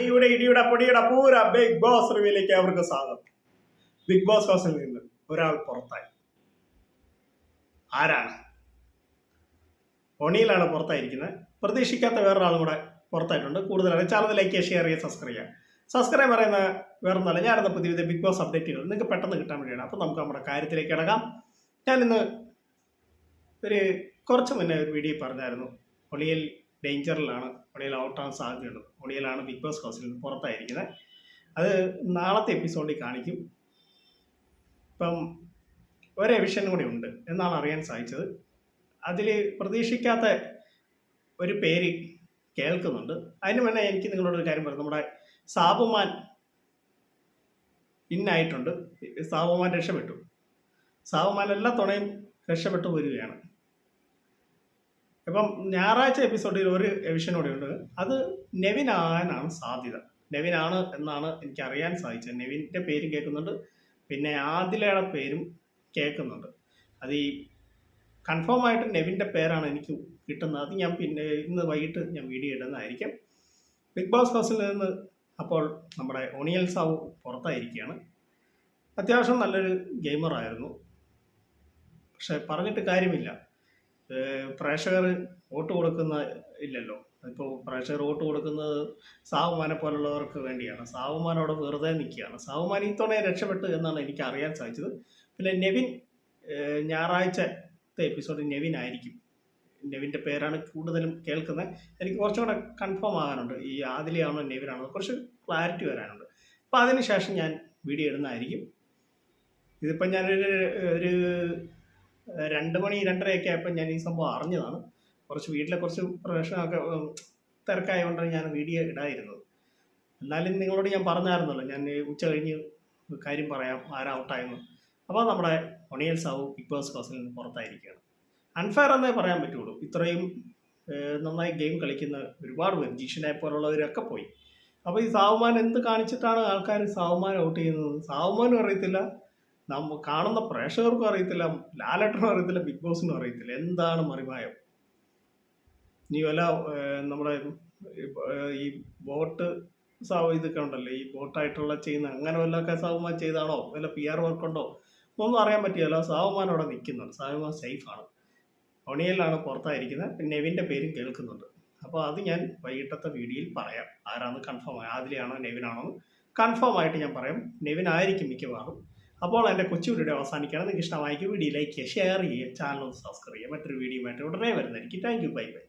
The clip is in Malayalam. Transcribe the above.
ഇടിയുടെ ഇടിയുടെ പൊടിയുടെ പൂര ബിഗ് ബോസ് റിവ്യൂലേക്ക് അവർക്ക് സ്വാഗതം. ബിഗ് ബോസ് ഹൗസിൽ നിന്ന് ഒരാൾ പുറത്തായി. ആരാണ്? ഒണിയിലാണ് പുറത്തായിരിക്കുന്നത്. പ്രതീക്ഷിക്കാത്ത വേറൊരാളും കൂടെ പുറത്തായിട്ടുണ്ട്. കൂടുതലാണ് ചാനൽ ലൈക്ക് ഷെയർ ചെയ്യുക സബ്സ്ക്രൈബ് ചെയ്യുക. സബ്സ്ക്രൈബ് പറയുന്ന വേറെ ഒന്നല്ല ഞാനിന്ന് പുതിയ പുതിയ ബിഗ് ബോസ് അപ്ഡേറ്റുകൾ നിങ്ങൾക്ക് പെട്ടെന്ന് കിട്ടാൻ വേണ്ടിയാണ്. അപ്പോൾ നമുക്ക് നമ്മുടെ കാര്യത്തിലേക്ക് ഇടകാം. ഞാനിന്ന് ഒരു കുറച്ച് മുന്നേ ഒരു വീഡിയോ പറഞ്ഞായിരുന്നു. ഒളിയൽ ഡേഞ്ചറിലാണ് ഒളിയൽ ഔട്ടാൻ സാധ്യതയുള്ളത് ഒളിയലാണ് ബിഗ് ബോസ് ഹൗസിൽ നിന്ന് പുറത്തായിരിക്കുന്നത്. അത് നാളത്തെ എപ്പിസോഡിൽ കാണിക്കും. ഇപ്പം ഒരു എവിഷൻ കൂടി ഉണ്ട് എന്നാണ് അറിയാൻ സാധിച്ചത്. അതിൽ പ്രതീക്ഷിക്കാത്ത ഒരു പേര് കേൾക്കുന്നുണ്ട്. അതിന് മുന്നേ എനിക്ക് നിങ്ങളോടൊരു കാര്യം പറയാം. നമ്മുടെ സാബുമാൻ ഇന്നായിട്ടുണ്ട്. സാബുമാൻ രക്ഷപ്പെട്ടു. സാബുമാൻ എല്ലാ തുണയും രക്ഷപ്പെട്ടു വരികയാണ്. ഇപ്പം ഞായറാഴ്ച എപ്പിസോഡിൽ ഒരു എവിഷൻ കൂടെ ഉണ്ട് അത് നെവിൻ ആകാനാണ് സാധ്യത. നെവിൻ ആണ് എന്നാണ് എനിക്ക് അറിയാൻ സാധിച്ചത്. നെവിന്റെ പേരും കേൾക്കുന്നുണ്ട്. പിന്നെ ആദിലയുടെ പേരും കേൾക്കുന്നുണ്ട്. അത് ഈ കൺഫേം ആയിട്ട് നെവിന്റെ പേരാണ് എനിക്ക് കിട്ടുന്നത്. അത് ഞാൻ പിന്നെ ഇന്ന് വൈകിട്ട് ഞാൻ വീഡിയോ ഇടുന്നതായിരിക്കും. ബിഗ് ബോസ് ഹൗസിൽ നിന്ന് അപ്പോൾ നമ്മുടെ ഒണിയൽ സാവു പുറത്തായിരിക്കുകയാണ്. അത്യാവശ്യം നല്ലൊരു ഗെയിമറായിരുന്നു പക്ഷെ പറഞ്ഞിട്ട് കാര്യമില്ല. പ്രേക്ഷകർ വോട്ട് കൊടുക്കുന്ന ഇല്ലല്ലോ. ഇപ്പോൾ പ്രേക്ഷകർ വോട്ട് കൊടുക്കുന്നത് സാവുമാനെ പോലുള്ളവർക്ക് വേണ്ടിയാണ്. സാവുമാനോട് വെറുതെ നിൽക്കുകയാണ്. സാവുമാൻ ഇത്തവണ രക്ഷപ്പെട്ടു എന്നാണ് എനിക്ക് അറിയാൻ സാധിച്ചത്. പിന്നെ നെവിൻ ഞായറാഴ്ചത്തെ എപ്പിസോഡ് നെവിൻ ആയിരിക്കും. നെവിന്റെ പേരാണ് കൂടുതലും കേൾക്കുന്നത്. എനിക്ക് കുറച്ചും കൂടെ കൺഫേം ആകാനുണ്ട്. ഈ ആദിലെയാണോ നെവിനാണോ കുറച്ച് ക്ലാരിറ്റി വരാനുണ്ട്. അപ്പോൾ അതിന് ശേഷം ഞാൻ വീഡിയോ ഇടുന്നതായിരിക്കും. ഇതിപ്പം ഞാനൊരു ഒരു രണ്ട് മണി രണ്ടരയൊക്കെ ആയപ്പോൾ ഞാൻ ഈ സംഭവം അറിഞ്ഞതാണ്. കുറച്ച് വീട്ടിലെ കുറച്ച് പ്രവേശനമൊക്കെ തിരക്കായതുകൊണ്ടാണ് ഞാൻ വീഡിയോ ഇടായിരുന്നത് എന്നാലും നിങ്ങളോട് ഞാൻ പറഞ്ഞായിരുന്നല്ലോ ഞാൻ ഉച്ച കഴിഞ്ഞ് കാര്യം പറയാം ആരാ ഔട്ടായെന്ന്. അപ്പോൾ നമ്മുടെ ഒണിയൽ സാവു ബിഗ് ബോസ് ഹൗസിൽ നിന്ന് പുറത്തായിരിക്കുകയാണ്. അൺഫെയർ എന്നേ പറയാൻ പറ്റുള്ളൂ. ഇത്രയും നന്നായി ഗെയിം കളിക്കുന്ന ഒരുപാട് പേര് ജീഷനെ പോലുള്ളവരൊക്കെ പോയി. അപ്പോൾ ഈ സാവുമാൻ എന്ത് കാണിച്ചിട്ടാണ് ആൾക്കാർ സാവുമാൻ ഔട്ട് ചെയ്യുന്നത്? സാവുമാനും അറിയത്തില്ല. നമ്മ കാണുന്ന പ്രേക്ഷകർക്കും അറിയത്തില്ല ലാലട്ടനും അറിയത്തില്ല ബിഗ് ബോസിനും അറിയത്തില്ല. എന്താണ് മറിമായം? ഇനി വല്ല നമ്മുടെ ഈ ബോട്ട് സാവ് ഇതൊക്കെ ഉണ്ടല്ലോ? ഈ ബോട്ടായിട്ടുള്ള ചെയ്യുന്ന അങ്ങനെ വല്ലതൊക്കെ സാവുമാൻ ചെയ്താണോ? വല്ല പി ആർ വർക്ക് ഉണ്ടോ? ഒന്നും അറിയാൻ പറ്റിയല്ലോ സാവുമാൻ അവിടെ നിൽക്കുന്നുണ്ട്. സാവുമാൻ സേഫാണ്. ഒണിയലാണ് പുറത്തായിരിക്കുന്നത്. പിന്നെ നെവിന്റെ പേരും കേൾക്കുന്നുണ്ട്. അപ്പോൾ അത് ഞാൻ വൈകിട്ടത്തെ വീഡിയോയിൽ പറയാം. ആരാന്ന് കൺഫേം ആയി ആദിലെയാണോ നെവിനാണോ കൺഫേം ആയിട്ട് ഞാൻ പറയാം. നെവിൻ ആയിരിക്കും മിക്കവാറും. അപ്പോൾ എന്റെ കൊച്ചു വീഡിയോ അവസാനിക്കുകയാണ്. നിങ്ങൾക്ക് ഇഷ്ടമായിരിക്കും വീഡിയോ ലൈക്ക് ചെയ്യുക ഷെയർ ചെയ്യുക ചാനൽ ഒന്ന് സബ്സ്ക്രൈബ് ചെയ്യുക. മറ്റൊരു വീഡിയോ ആയിട്ട് ഉടനെ വരുന്നതായിരിക്കും. Thank you bye bye